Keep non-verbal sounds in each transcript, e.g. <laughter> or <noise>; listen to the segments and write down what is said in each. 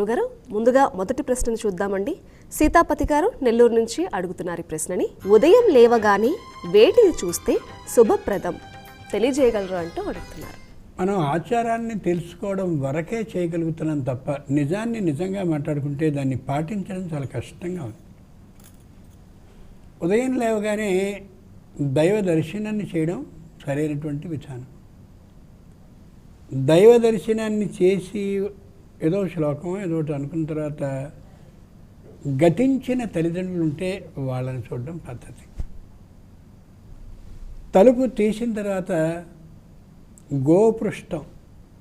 గురుగారు ముందుగా మొదటి ప్రశ్నను చూద్దామండి. సీతాపతి గారు నెల్లూరు నుంచి అడుగుతున్నారు ఈ ప్రశ్నని. ఉదయం లేవగానే వేటిని చూస్తే శుభప్రదం? తెలియజేయగలరు అంటూ అడుగుతున్నారు. మనం ఆచారాన్ని తెలుసుకోవడం వరకే చేయగలుగుతున్నాం తప్ప నిజాన్ని నిజంగా మాట్లాడుకుంటే దాన్ని పాటించడం చాలా కష్టంగా ఉంది. ఉదయం లేవగానే దైవ దర్శనాన్ని చేయడం సరైనటువంటి విధానం. దైవ దర్శనాన్ని చేసి ఏదో శ్లోకం ఏదో ఒకటి అనుకున్న తర్వాత గతించిన తల్లిదండ్రులు ఉంటే వాళ్ళని చూడడం పద్ధతి. తలుపు తీసిన తర్వాత గోపృష్టం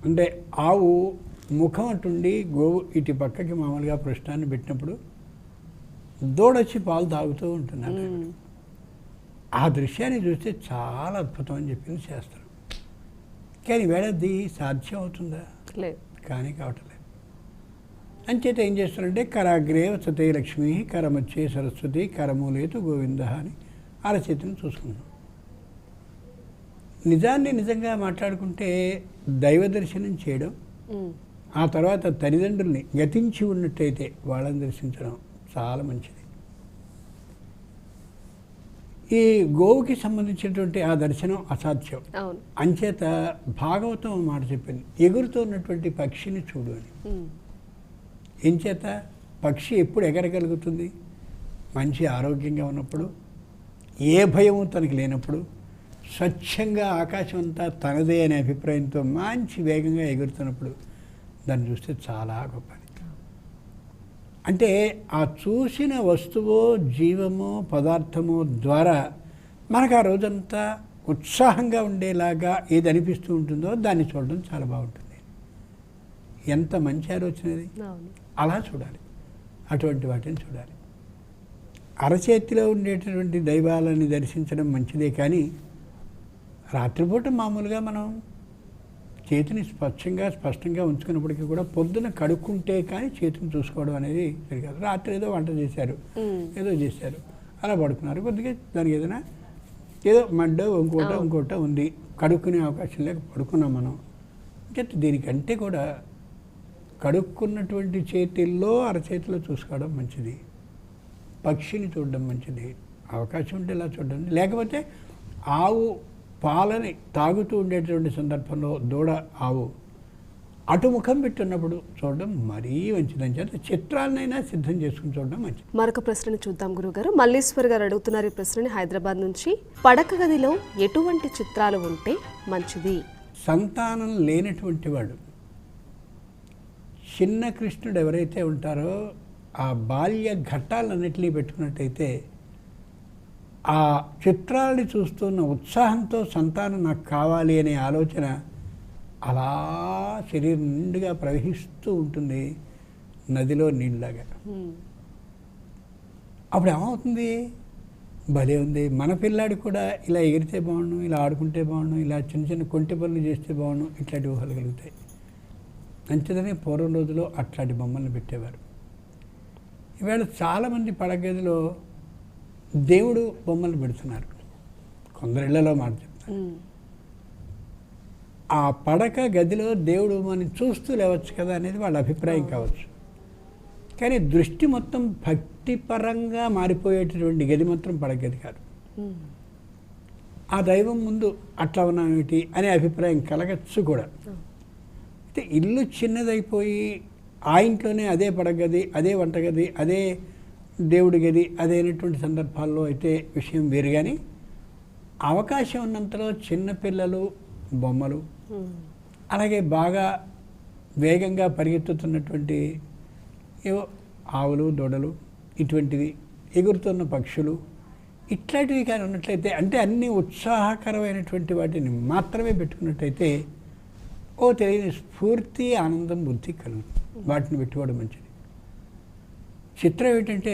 అంటే ఆవు ముఖం అటుండి గోవు ఇటు పక్కకి మామూలుగా పృష్ఠాన్ని పెట్టినప్పుడు దూడొచ్చి పాలు తాగుతూ ఉంటున్నాను ఆ దృశ్యాన్ని చూస్తే చాలా అద్భుతం అని చెప్పింది శాస్త్రం. కానీ వేడది సాధ్యం అవుతుందా? లేదు. కానీ కావట్లేదు. అంచేత ఏం చేస్తారంటే కరాగ్రే వసతే లక్ష్మి కరమచ్చే సరస్వతి కరమూలేతు గోవింద అని అరచేతిని చూసుకుంటాం నిజాన్ని నిజంగా మాట్లాడుకుంటే దైవ దర్శనం చేయడం ఆ తర్వాత తల్లిదండ్రుల్ని గతించి ఉన్నట్టయితే వాళ్ళని దర్శించడం చాలా మంచిది. ఈ గోవుకి సంబంధించినటువంటి ఆ దర్శనం అసాధ్యం. అంచేత భాగవతం మాట చెప్పింది ఎగురుతూ ఉన్నటువంటి పక్షిని చూడు అని. ఎంచేత పక్షి ఎప్పుడు ఎగరగలుగుతుంది? మంచి ఆరోగ్యంగా ఉన్నప్పుడు ఏ భయము తనకి లేనప్పుడు స్వచ్ఛంగా ఆకాశం అంతా తనదే అనే అభిప్రాయంతో మంచి వేగంగా ఎగురుతున్నప్పుడు దాన్ని చూస్తే చాలా గొప్పది. అంటే ఆ చూసిన వస్తువు జీవము పదార్థము ద్వారా మనకు ఆ రోజంతా ఉత్సాహంగా ఉండేలాగా ఏది అనిపిస్తూ ఉంటుందో దాన్ని చూడడం చాలా బాగుంటుంది. ఎంత మంచి ఆలోచన ఇది అలా చూడాలి. అటువంటి వాటిని చూడాలి. అరచేతిలో ఉండేటటువంటి దైవాలని దర్శించడం మంచిదే కానీ రాత్రిపూట మామూలుగా మనం చేతిని స్పష్టంగా స్పష్టంగా ఉంచుకున్నప్పటికీ కూడా పొద్దున కడుక్కుంటే కానీ చేతిని చూసుకోవడం అనేది సరికాదు. రాత్రి ఏదో వంట చేశారు ఏదో చేశారు అలా పడుకున్నారు. కొద్దిగా దానికి ఏదైనా ఏదో మడ్డ ఇంకోట ఇంకోట ఉంది. కడుక్కునే అవకాశం లేక పడుకున్నాం మనం. అంటే దీనికంటే కూడా కడుక్కున్నటువంటి చేతిల్లో అరచేతిలో చూసుకోవడం మంచిది. పక్షిని చూడడం మంచిది. అవకాశం ఉంటే ఇలా చూడండి. లేకపోతే ఆవు పాలని తాగుతూ ఉండేటువంటి సందర్భంలో దూడ ఆవు అటు ముఖం పెట్టున్నప్పుడు చూడడం మరీ మంచిదని చేత చిత్రాలనైనా సిద్ధం చేసుకుని చూడడం మంచిది. మరొక ప్రశ్నని చూద్దాం గురుగారు. మల్లీశ్వర్ గారు అడుగుతున్నారు ఈ ప్రశ్నని హైదరాబాద్ నుంచి. పడక గదిలో ఎటువంటి చిత్రాలు ఉంటే మంచిది? సంతానం లేనటువంటి వాడు చిన్న కృష్ణుడు ఎవరైతే ఉంటారో ఆ బాల్య ఘట్టాలన్నింటినీ పెట్టుకున్నట్టయితే ఆ చిత్రాలని చూస్తున్న ఉత్సాహంతో సంతానం నాకు కావాలి అనే ఆలోచన అలా శరీరం నిండుగా ప్రవహిస్తూ ఉంటుంది నదిలో నీళ్ళలాగా ఉమ్, అప్పుడు ఏమవుతుంది? భలే ఉంది. మన పిల్లాడు కూడా ఇలా ఎగిరితే బాగుండు ఇలా ఆడుకుంటే బాగుండు ఇలా చిన్న చిన్న కొంటి పనులు చేస్తే బాగుండు ఇట్లాంటి ఊహలు కలుగుతాయి. అంచేతనే పూర్వం రోజుల్లో అట్లాంటి బొమ్మలను పెట్టేవారు. ఈవేళ చాలామంది పడగదిలో దేవుడు బొమ్మలు పెడుతున్నారు. కొందరు ఇళ్ళలో మాట చెప్తాను ఆ పడక గదిలో దేవుడు మనం చూస్తూ లేవచ్చు కదా అనేది వాళ్ళ అభిప్రాయం కావచ్చు. కానీ దృష్టి మొత్తం భక్తిపరంగా మారిపోయేటటువంటి గది మాత్రం పడక గది కాదు ఆ దైవం ముందు అట్లా ఉన్నామేమిటి అనే అభిప్రాయం కలగచ్చు కూడా. అయితే ఇల్లు చిన్నదైపోయి ఆ ఇంట్లోనే అదే పడగది అదే వంటగది అదే దేవుడి గది అదే అనేటువంటి సందర్భాల్లో అయితే విషయం వేరు. కానీ అవకాశం ఉన్నంతలో చిన్నపిల్లలు బొమ్మలు ఉమ్, అలాగే బాగా వేగంగా పరిగెత్తుతున్నటువంటి ఏవో ఆవులు దూడలు ఇటువంటివి ఎగురుతున్న పక్షులు ఇట్లాంటివి కానీ ఉన్నట్లయితే అంటే అన్ని ఉత్సాహకరమైనటువంటి వాటిని మాత్రమే పెట్టుకున్నట్టయితే ఓ తెలియని స్ఫూర్తి ఆనందం బుద్ధి కలుగుతుంది వాటిని పెట్టుకోవడం మంచిది. చిత్రం ఏంటంటే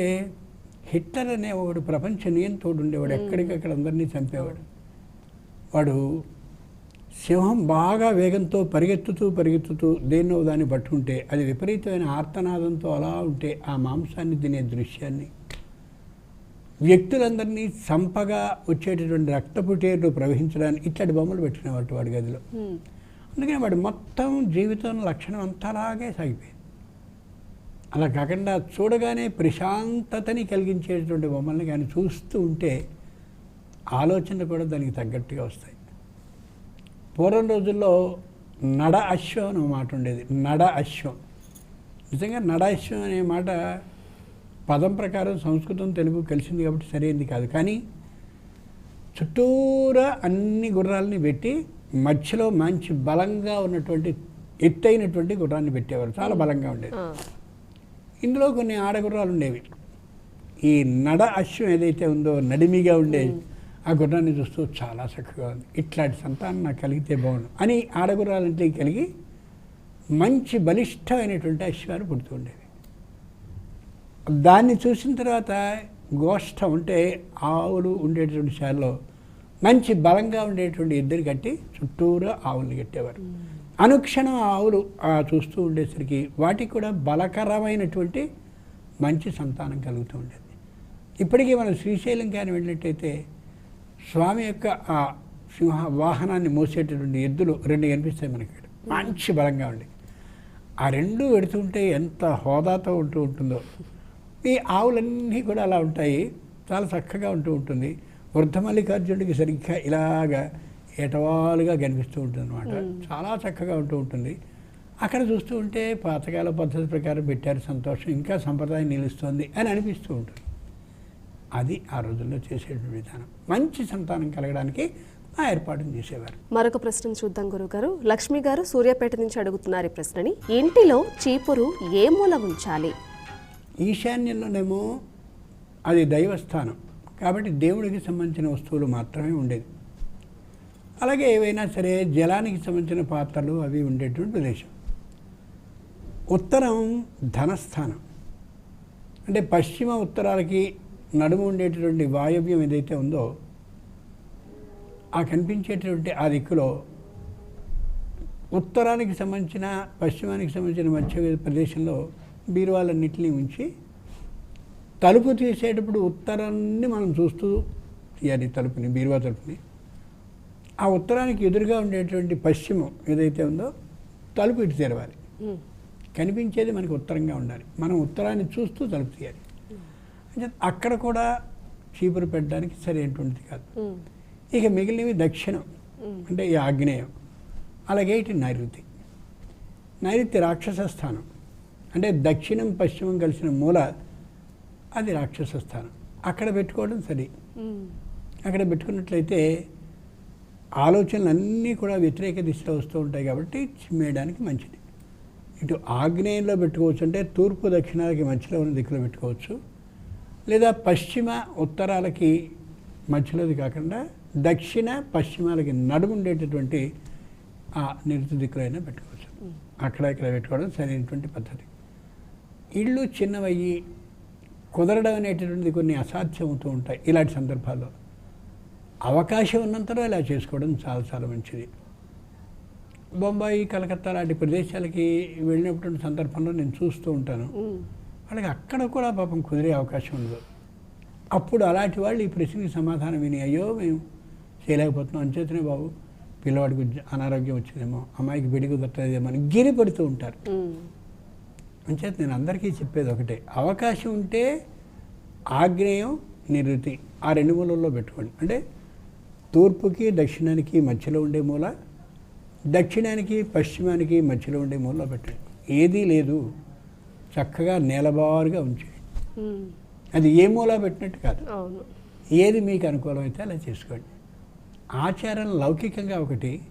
హిట్లర్ అనే ఒకడు ప్రపంచ నియంత్రుడు ఉండేవాడు ఎక్కడికక్కడ అందరినీ చంపేవాడు. వాడు సింహం బాగా వేగంతో పరిగెత్తుతూ పరిగెత్తుతూ దేన్నో దాన్ని పట్టుకుంటే అది విపరీతమైన ఆర్తనాదంతో అలా ఉంటే ఆ మాంసాన్ని తినే దృశ్యాన్ని. వ్యక్తులందరినీ చంపగా వచ్చేటటువంటి రక్తపుటేర్లు ప్రవహించడానికి ఇట్లాంటి బొమ్మలు పెట్టుకునేవాడు వాడి గదిలో. అందుకని వాడు మొత్తం జీవితం లక్షణం అంతా అలాగే సాగిపోయింది. అలా కాకుండా చూడగానే ప్రశాంతతని కలిగించేటువంటి బొమ్మల్ని కానీ చూస్తూ ఉంటే ఆలోచనలు కూడా దానికి తగ్గట్టుగా వస్తాయి. పూర్వం రోజుల్లో నడ అశ్వం అనే మాట ఉండేది. నడ అశ్వం. నిజంగా నడ అశ్వం అనే మాట పదం ప్రకారం సంస్కృతం తెలుగు కలిసింది కాబట్టి సరైనది కాదు. కానీ చుట్టూరా అన్ని గుర్రాలని పెట్టి మధ్యలో మంచి బలంగా ఉన్నటువంటి ఎత్తైనటువంటి గుర్రాన్ని పెట్టేవారు. చాలా బలంగా ఉండేది. ఇందులో కొన్ని ఆడగుర్రాలు ఉండేవి. ఈ నడ అశ్వం ఏదైతే ఉందో నడిమిగా ఉండే ఆ గుర్రాన్ని చూస్తూ చాలా చక్కగా ఉంది. ఇట్లాంటి సంతానం నాకు కలిగితే బాగుండు అని ఆడగుర్రాలంటే కలిగి మంచి బలిష్టమైనటువంటి అశ్వాలు పుడుతూ ఉండేవి దాన్ని చూసిన తర్వాత గోష్ఠం ఉంటే ఆవులు ఉండేటువంటి శాలలో మంచి బలంగా ఉండేటువంటి ఇద్దరు కట్టి చుట్టూరా ఆవుల్ని కట్టేవారు అనుక్షణం ఆవులు చూస్తూ ఉండేసరికి వాటికి కూడా బలకరమైనటువంటి మంచి సంతానం కలుగుతూ ఉండేది. ఇప్పటికీ మనం శ్రీశైలం కానీ వెళ్ళినట్టయితే స్వామి యొక్క ఆ సింహ వాహనాన్ని మోసేటటువంటి ఎద్దులు రెండు కనిపిస్తాయి మనకి ఇక్కడ. మంచి బలంగా ఉండే ఆ రెండు పెడుతుంటే ఎంత హోదాతో ఉంటూ ఉంటుందో. ఈ ఆవులన్నీ కూడా అలా ఉంటాయి. చాలా చక్కగా ఉంటూ ఉంటుంది. వృద్ధ మల్లికార్జునుడికి సరిగ్గా ఇలాగా ఏటవాలుగా కనిపిస్తూ ఉంటుంది అనమాట చాలా చక్కగా ఉంటూ ఉంటుంది. అక్కడ చూస్తూ ఉంటే పాతకాల పద్ధతి ప్రకారం పెట్టారు సంతోషం ఇంకా సంప్రదాయం నిలుస్తుంది అని అనిపిస్తూ ఉంటుంది. అది ఆ రోజుల్లో చేసేటువంటి విధానం. మంచి సంతానం కలగడానికి ఆ ఏర్పాటును చేసేవారు. మరొక ప్రశ్న చూద్దాం గురుగారు. లక్ష్మి గారు సూర్యాపేట నుంచి అడుగుతున్నారు ఈ ప్రశ్నని. ఇంటిలో చీపురు ఏ మూల ఉంచాలి? ఈశాన్యంలోనేమో అది దైవస్థానం. కాబట్టి దేవుడికి సంబంధించిన వస్తువులు మాత్రమే ఉండేది అలాగే ఏవైనా సరే జలానికి సంబంధించిన పాత్రలు అవి ఉండేటువంటి ప్రదేశం. ఉత్తరం ధనస్థానం. అంటే పశ్చిమ ఉత్తరాలకి నడుము ఉండేటటువంటి వాయవ్యం ఏదైతే ఉందో ఆ కనిపించేటటువంటి ఆ దిక్కులో ఉత్తరానికి సంబంధించిన పశ్చిమానికి సంబంధించిన మధ్య ప్రదేశంలో బీరువాలన్నింటినీ ఉంచి తలుపు తీసేటప్పుడు ఉత్తరాన్ని మనం చూస్తూ తీయాలి తలుపుని బీరువా తలుపుని. ఆ ఉత్తరానికి ఎదురుగా ఉండేటువంటి పశ్చిమం ఏదైతే ఉందో తలుపు ఇటు తెరవాలి. కనిపించేది మనకి ఉత్తరంగా ఉండాలి. మనం ఉత్తరాన్ని చూస్తూ తలుపు తీయాలి. అంటే అక్కడ కూడా చీపురు పెట్టడానికి సరైనటువంటిది కాదు. ఇక మిగిలినవి దక్షిణం అంటే ఈ ఆగ్నేయం. అలాగే ఇటు నైరుతి. నైరుతి రాక్షస స్థానం. అంటే దక్షిణం పశ్చిమం కలిసిన మూల అది రాక్షస స్థానం. అక్కడ పెట్టుకోవడం సరి. అక్కడ పెట్టుకున్నట్లయితే ఆలోచనలు అన్నీ కూడా వ్యతిరేక దిశలో వస్తూ ఉంటాయి కాబట్టి చిమ్మేయడానికి మంచిది. ఇటు ఆగ్నేయంలో పెట్టుకోవచ్చు అంటే తూర్పు దక్షిణాలకి మధ్యలో ఉన్న దిక్కులో పెట్టుకోవచ్చు. లేదా పశ్చిమ ఉత్తరాలకి మధ్యలోది కాకుండా దక్షిణ పశ్చిమాలకి నడుము ఉండేటటువంటి ఆ నిరుతి దిక్కులో అయినా పెట్టుకోవచ్చు. అక్కడ ఇక్కడ పెట్టుకోవడం సరైనటువంటి పద్ధతి. ఇళ్ళు చిన్నవయ్యి కుదరడం అనేటటువంటిది కొన్ని అసాధ్యం అవుతూ ఉంటాయి ఇలాంటి సందర్భాల్లో. అవకాశం ఉన్నంతలో ఇలా చేసుకోవడం చాలా చాలా మంచిది. బొంబాయి కలకత్తా లాంటి ప్రదేశాలకి వెళ్ళినటువంటి సందర్భంలో నేను చూస్తూ ఉంటాను. వాళ్ళకి అక్కడ కూడా పాపం కుదిరే అవకాశం ఉండదు. అప్పుడు అలాంటి వాళ్ళు ఈ ప్రశ్నకి సమాధానం విని అయ్యో మేము చేయలేకపోతున్నాం అంచేతనే బాబు పిల్లవాడికి అనారోగ్యం వచ్చిందేమో అమ్మాయికి బిడి కుదరలేదేమో అని గిరి పడుతూ ఉంటారు. అంచేత నేను అందరికీ చెప్పేది ఒకటే. అవకాశం ఉంటే ఆగ్నేయం నిరుతి ఆ రెండు మూలల్లో పెట్టుకోండి. అంటే తూర్పుకి దక్షిణానికి మధ్యలో ఉండే మూల దక్షిణానికి పశ్చిమానికి మధ్యలో ఉండే మూలలో పెట్టండి. ఏదీ లేదు. చక్కగా నేలబారుగా ఉంచేయండి. అది ఏ మూల పెట్టినట్టు కాదు. ఏది మీకు అనుకూలమైతే అలా చేసుకోండి. ఆచారం లౌకికంగా ఒకటి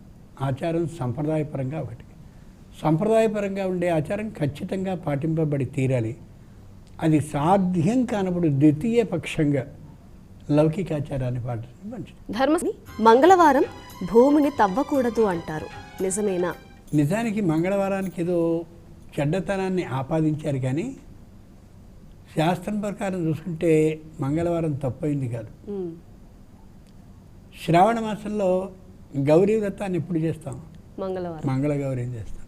ఆచారం సంప్రదాయపరంగా ఒకటి. సంప్రదాయపరంగా ఉండే ఆచారం ఖచ్చితంగా పాటింపబడి తీరాలి. అది సాధ్యం కానప్పుడు ద్వితీయ పక్షంగా లౌకిక ఆచారాన్ని పాటించడం మంచిది. ధర్మ మంగళవారం భూమిని తవ్వకూడదు అంటారు. నిజమేనా? నిజానికి మంగళవారానికి ఏదో చెడ్డతనాన్ని ఆపాదించారు కానీ శాస్త్రం ప్రకారం చూసుకుంటే మంగళవారం తప్పైంది కాదు. శ్రావణ మాసంలో గౌరీ వ్రతాన్ని ఎప్పుడు చేస్తాం? మంగళవారం. మంగళ గౌరీ చేస్తాం.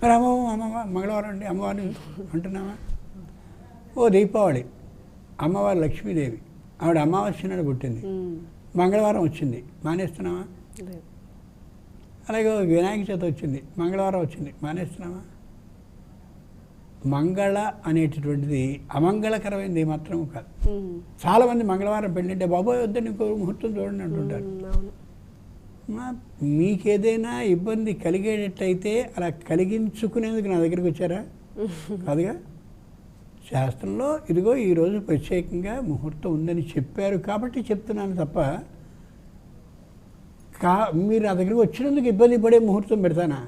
మరి అమ్మ అమ్మమ్మ మంగళవారం అండి అమ్మవారిని అంటున్నామా ఓ దీపావళి. అమ్మవారు లక్ష్మీదేవి. ఆవిడ అమావాస్య నాడు పుట్టింది మంగళవారం వచ్చింది. మానేస్తున్నామా. అలాగే వినాయక చవితి వచ్చింది. మంగళవారం వచ్చింది. మానేస్తున్నామా మంగళ అనేటటువంటిది అమంగళకరమైనది మాత్రం కాదు. చాలామంది మంగళవారం పెళ్ళంటే బాబోయ్ వద్దని ఇంకో ముహూర్తం చూడండి అంటుంటారు. మీకేదైనా ఇబ్బంది కలిగేటట్టయితే అలా కలిగించుకునేందుకు నా దగ్గరికి వచ్చారా? <laughs> కాదుగా? శాస్త్రంలో ఇదిగో ఈరోజు ప్రత్యేకంగా ముహూర్తం ఉందని చెప్పారు కాబట్టి చెప్తున్నాను తప్ప కా మీరు నా దగ్గరికి వచ్చినందుకు ఇబ్బంది పడే ముహూర్తం పెడతానా?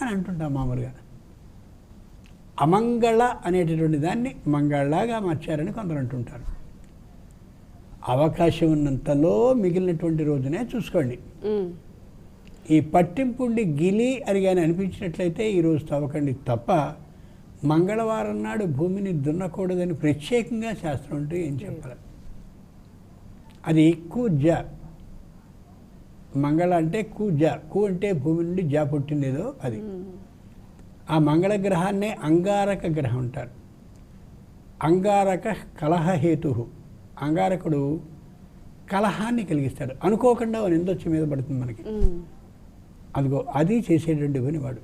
అని అంటుంటాం మామూలుగా. అమంగళ అనేటటువంటి దాన్ని మంగళలాగా మార్చారని కొందరు అంటుంటారు. అవకాశం ఉన్నంతలో మిగిలినటువంటి రోజునే చూసుకోండి. ఈ పట్టింపుండి గిలి అని కానీ అనిపించినట్లయితే ఈరోజు తవ్వకండి తప్ప మంగళవారం నాడు భూమిని దున్నకూడదని ప్రత్యేకంగా శాస్త్రం ఉంటే ఏం చెప్పాలి? అది కు జ. మంగళ అంటే కు జ. కు అంటే భూమి నుండి జ పుట్టిందేదో అది. ఆ మంగళ గ్రహాన్నే అంగారక గ్రహం అంటారు. అంగారక కలహహేతు అంగారకుడు కలహాన్ని కలిగిస్తాడు. అనుకోకుండా నిందొచ్చి మీద పడుతుంది మనకి. అదిగో అది చేసేటువంటి పనివాడు.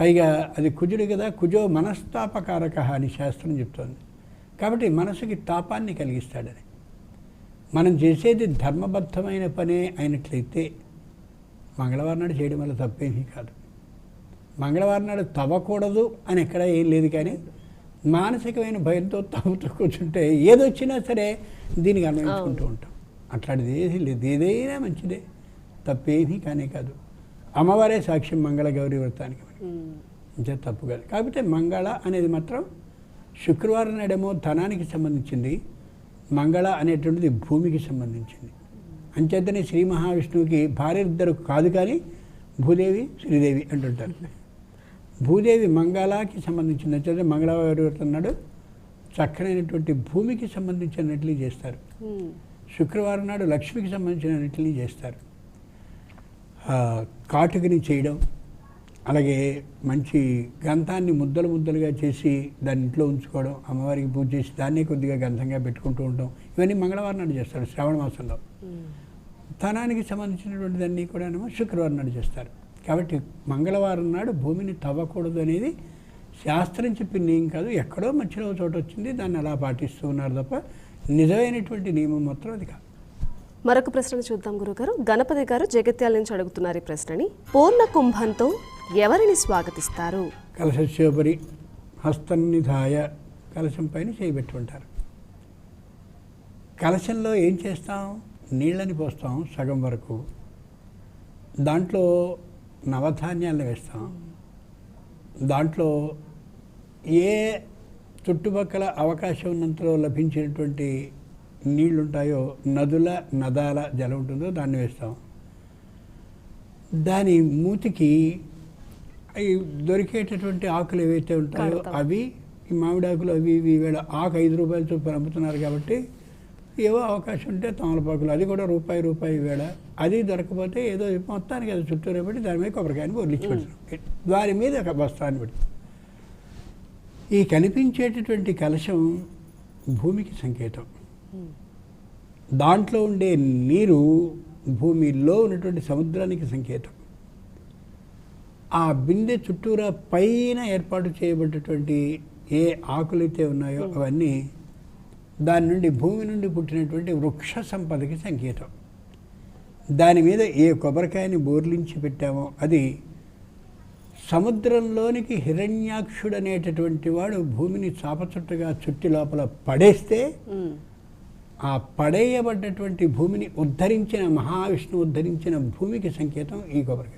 పైగా అది కుజుడు కదా కుజో మనస్తాపకారక అని శాస్త్రం చెప్తోంది. కాబట్టి మనసుకి తాపాన్ని కలిగిస్తాడని. మనం చేసేది ధర్మబద్ధమైన పనే అయినట్లయితే మంగళవారం నాడు చేయడం వల్ల తప్పేమీ కాదు. మంగళవారం నాడు తవ్వకూడదు అని ఎక్కడ ఏం లేదు కానీ మానసికమైన భయంతో తవ్వుతూ కూర్చుంటే ఏదొచ్చినా సరే దీనికి అన్వయించుకుంటూ ఉంటాం. అట్లాంటిది ఏది లేదు. ఏదైనా మంచిదే. తప్పేమీ కానే కాదు. అమ్మవారే సాక్ష్యం మంగళ గౌరీ వ్రతానికి ఇంకా తప్పు కాదు. కాకపోతే మంగళ అనేది మాత్రం శుక్రవారం నాడేమో ధనానికి సంబంధించింది. మంగళ అనేటువంటిది భూమికి సంబంధించింది. అంచేతనే శ్రీ మహావిష్ణువుకి భార్య ఇద్దరు కాదు కానీ భూదేవి శ్రీదేవి అంటుంటారు. భూదేవి మంగళకి సంబంధించింది. అంచేత మంగళవారి వ్రతం నాడు చక్కనైనటువంటి భూమికి సంబంధించినట్లు చేస్తారు. శుక్రవారం నాడు లక్ష్మికి సంబంధించినన్నింటినీ చేస్తారు. కాటుకని చేయడం అలాగే మంచి గంధాన్ని ముద్దలు ముద్దలుగా చేసి దాన్ని ఇంట్లో ఉంచుకోవడం అమ్మవారికి పూజ చేసి దాన్నే కొద్దిగా గంధంగా పెట్టుకుంటూ ఉంటాం ఇవన్నీ మంగళవారం నాడు చేస్తారు శ్రావణ మాసంలో. ధనానికి సంబంధించినటువంటిదన్నీ కూడా శుక్రవారం నాడు చేస్తారు. కాబట్టి మంగళవారం నాడు భూమిని తవ్వకూడదు అనేది శాస్త్రం చెప్పింది ఏం కాదు. ఎక్కడో మధ్యలో చోట వచ్చింది. దాన్ని అలా పాటిస్తూ ఉన్నారు తప్ప నిజమైనటువంటి నియమం మాత్రం అది కాదు. మరొక ప్రశ్న చూద్దాం గురుగారు. గణపతి గారు జగిత్యాల నుంచి అడుగుతున్నారు ఈ ప్రశ్నని. పూర్ణ కుంభంతో ఎవరిని స్వాగతిస్తారు? కలశోపరి హస్తన్నిధాయ కలశం పైన చేయబెట్టుకుంటారు కలశంలో ఏం చేస్తాం? నీళ్ళని పోస్తాం సగం వరకు. దాంట్లో నవధాన్యాలను వేస్తాం దాంట్లో ఏ చుట్టుపక్కల అవకాశం ఉన్నంతలో లభించినటువంటి నీళ్ళు ఉంటాయో నదుల నదాల జలం ఉంటుందో దాన్ని వేస్తాం దాని మూతికి అవి దొరికేటటువంటి ఆకులు ఏవైతే ఉంటాయో. అవి ఈ మామిడి ఆకులు అవి ఇవి ఈవేళ ఆకు ఐదు రూపాయల చొప్పున అమ్ముతున్నారు కాబట్టి ఏవో అవకాశం ఉంటే తమలపాకులు. అది కూడా రూపాయి రూపాయి వేళ. అది దొరకపోతే ఏదో మొత్తానికి అది చుట్టూరే పెట్టి దాని మీద కొబ్బరికాయని వదిలించి పెడతాం దాని మీద ఒక వస్త్రాన్ని పెడతాం ఈ కనిపించేటటువంటి కలశం భూమికి సంకేతం. దాంట్లో ఉండే నీరు భూమిలో ఉన్నటువంటి సముద్రానికి సంకేతం. ఆ బిందె చుట్టూరా పైన ఏర్పాటు చేయబడ్డటువంటి ఏ ఆకులైతే ఉన్నాయో అవన్నీ దాని నుండి భూమి నుండి పుట్టినటువంటి వృక్ష సంపదకి సంకేతం. దాని మీద ఏ కొబ్బరికాయని బోర్లించి పెట్టామో అది సముద్రంలోనికి హిరణ్యాక్షుడు అనేటటువంటి వాడు భూమిని చాపచుట్టగా చుట్టి లోపల పడేస్తే ఆ పడేయబడ్డటువంటి భూమిని ఉద్ధరించిన మహావిష్ణువు ఉద్ధరించిన భూమికి సంకేతం ఈ కొబ్బరికాయ.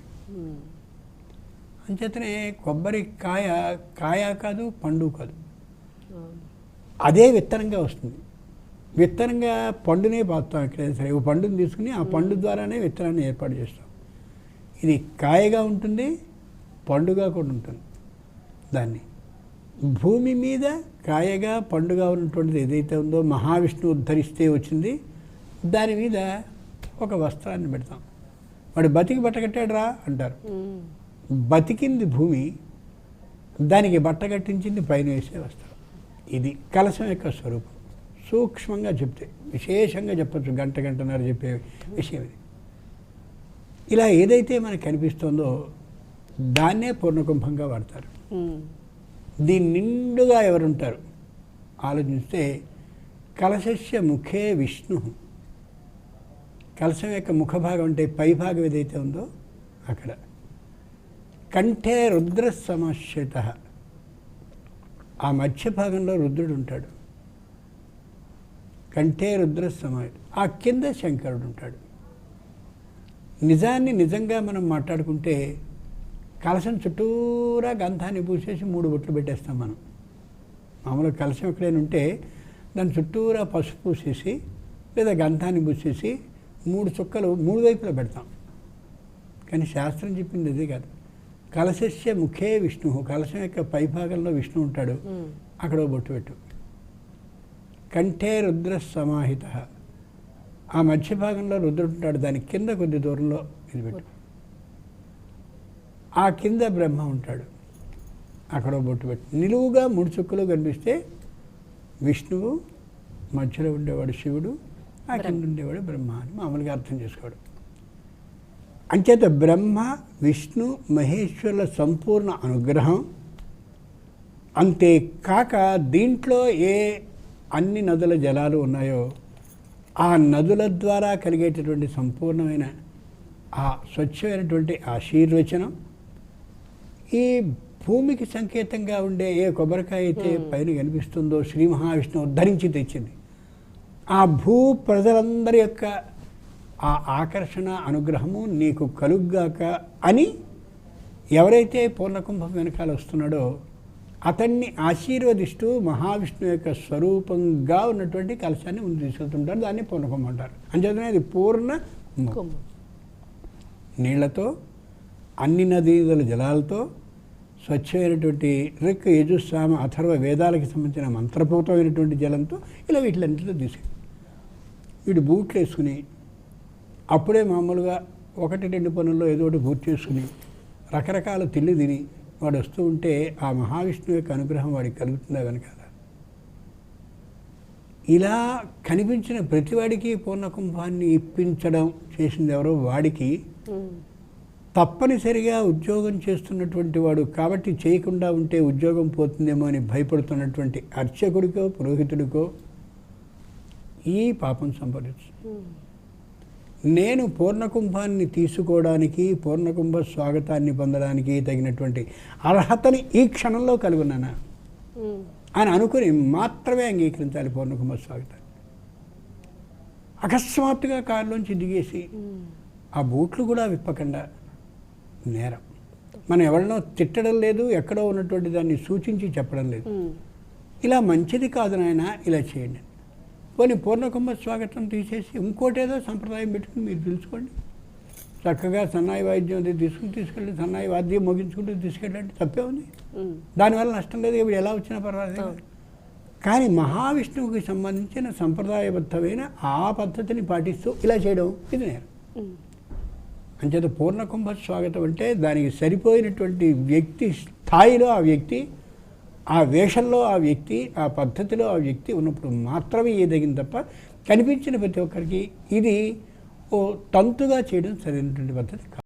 అంచేతనే కొబ్బరికాయ కాయ కాదు పండు కాదు. అదే విత్తనంగా వస్తుంది. విత్తనంగా పండునే పాతాం ఎక్కడైనా సరే. ఓ పండుని తీసుకుని ఆ పండు ద్వారానే విత్తనాన్ని ఏర్పాటు చేస్తాం. ఇది కాయగా ఉంటుంది పండుగా కూడా ఉంటుంది. దాన్ని భూమి మీద కాయగా పండుగా ఉన్నటువంటిది ఏదైతే ఉందో మహావిష్ణువు ఉద్ధరిస్తే వచ్చింది దాని మీద ఒక వస్త్రాన్ని పెడతాం. వాడు బతికి బట్ట కట్టాడు రా అంటారు బతికింది భూమి దానికి బట్ట కట్టించింది పైన వేసే వస్త్రం. ఇది కలశం యొక్క స్వరూపం. సూక్ష్మంగా చెప్తే విశేషంగా చెప్పచ్చు గంట గంటన్నర చెప్పే విషయం ఇది. ఇలా ఏదైతే మనకు కనిపిస్తుందో దాన్నే పూర్ణకుంభంగా వాడతారు. దీని నిండుగా ఎవరుంటారు? ఆలోచిస్తే కలశస్య ముఖే విష్ణు. కలశం యొక్క ముఖ భాగం అంటే పై భాగం ఏదైతే ఉందో అక్కడ. కంఠే రుద్ర సమశ్యత ఆ మధ్య భాగంలో రుద్రుడు ఉంటాడు. కంఠే రుద్ర సమాయుడు ఆ కింద శంకరుడు ఉంటాడు. నిజాన్ని నిజంగా మనం మాట్లాడుకుంటే కలశం చుట్టూరా గంధాన్ని పూసేసి మూడు బొట్లు పెట్టేస్తాం మనం. మామూలుగా కలశం ఎక్కడైనా ఉంటే దాని చుట్టూరా పసుపు పూసేసి లేదా గంధాన్ని పూసేసి మూడు చుక్కలు మూడు వైపులా పెడతాం. కానీ శాస్త్రం చెప్పింది అదే కాదు. కలశస్య ముఖే విష్ణు. కలశం యొక్క పైభాగంలో విష్ణు ఉంటాడు. అక్కడ బొట్టు పెట్టు. కంఠే రుద్ర సమాహిత. ఆ మధ్య భాగంలో రుద్రుడు ఉంటాడు. దాని కింద కొద్ది దూరంలో ఇది పెట్టు ఆ కింద బ్రహ్మ ఉంటాడు. అక్కడ బొట్టు పెట్టు. నిలువుగా మూడు చుక్కలు కనిపిస్తే విష్ణువు మధ్యలో ఉండేవాడు శివుడు ఆ కింద ఉండేవాడు బ్రహ్మ అని మామూలుగా అర్థం చేసుకోవడం అంచేత బ్రహ్మ విష్ణు మహేశ్వరుల సంపూర్ణ అనుగ్రహం. అంతేకాక దీంట్లో ఏ అన్ని నదుల జలాలు ఉన్నాయో ఆ నదుల ద్వారా కలిగేటటువంటి సంపూర్ణమైన ఆ స్వచ్ఛమైనటువంటి ఆశీర్వచనం. ఈ భూమికి సంకేతంగా ఉండే ఏ కొబ్బరికాయ అయితే పైన కనిపిస్తుందో శ్రీ మహావిష్ణువు ఉద్ధరించి తెచ్చింది. ఆ భూ ప్రజలందరి యొక్క ఆ ఆకర్షణ అనుగ్రహము నీకు కలుగ్గాక అని ఎవరైతే పూర్ణకుంభం వెనకాల వస్తున్నాడో అతన్ని ఆశీర్వదిస్తూ మహావిష్ణువు యొక్క స్వరూపంగా ఉన్నటువంటి కలశాన్ని ముందు తీసుకెళ్తుంటారు దాన్ని పూర్ణకుంభం అంటారు. అంచేతనే అది పూర్ణ నీళ్ళతో అన్ని నదీల జలాలతో స్వచ్ఛమైనటువంటి రిక్ యజుస్సామ అథర్వ వేదాలకి సంబంధించిన మంత్రపూతమైనటువంటి జలంతో ఇలా వీటిలన్నింటితో తీసుకెళ్ళి వీడు బూట్లు వేసుకుని అప్పుడే మామూలుగా ఒకటి రెండు పనుల్లో ఏదో ఒకటి పూర్తి చేసుకుని రకరకాల తిండి తిని వాడు వస్తూ ఉంటే ఆ మహావిష్ణువు యొక్క అనుగ్రహం వాడికి కలుగుతుందా కనుక ఇలా కనిపించిన ప్రతివాడికి పూర్ణకుంభాన్ని ఇప్పించడం చేసింది ఎవరో వాడికి. తప్పనిసరిగా ఉద్యోగం చేస్తున్నటువంటి వాడు కాబట్టి చేయకుండా ఉంటే ఉద్యోగం పోతుందేమో అని భయపడుతున్నటువంటి అర్చకుడికో పురోహితుడికో ఈ పాపం సంపాదిస్తుంది నేను పూర్ణకుంభాన్ని తీసుకోవడానికి పూర్ణకుంభ స్వాగతాన్ని పొందడానికి తగినటువంటి అర్హతని ఈ క్షణంలో కలిగి ఉన్నానా ఉమ్. అని అనుకుని మాత్రమే అంగీకరించాలి పూర్ణకుంభ స్వాగతాన్ని అకస్మాత్తుగా కారులోంచి దిగేసి. ఆ బూట్లు కూడా విప్పకుండా నేరం మనం ఎవరినో తిట్టడం లేదు ఎక్కడో ఉన్నటువంటి దాన్ని సూచించి చెప్పడం లేదు. ఇలా మంచిది కాదు నాయన ఇలా చేయండి పోనీ పూర్ణకుంభ స్వాగతం తీసేసి ఇంకోటేదో సంప్రదాయం పెట్టుకుని మీరు తెలుసుకోండి చక్కగా సన్నాయి వాయిద్యం అది తీసుకుని తీసుకెళ్ళి సన్నాయి వాద్యం ముగించుకుంటూ తీసుకెళ్ళండి తప్పే ఉంది. దానివల్ల నష్టం లేదు ఇప్పుడు ఎలా వచ్చినా పర్వాలేదు. కానీ మహావిష్ణువుకి సంబంధించిన సంప్రదాయబద్ధమైన ఆ పద్ధతిని పాటిస్తూ ఇలా చేయడం ఇది ఉమ్. అంచేత పూర్ణకుంభ స్వాగతం అంటే దానికి సరిపోయినటువంటి వ్యక్తి స్థాయిలో ఆ వ్యక్తి ఆ వేషంలో ఆ వ్యక్తి ఆ పద్ధతిలో ఆ వ్యక్తి ఉన్నప్పుడు మాత్రమే ఏదగిన తప్ప కనిపించిన ప్రతి ఒక్కరికి ఇది ఓ తంతుగా చేయడం సరైనటువంటి పద్ధతి కాదు.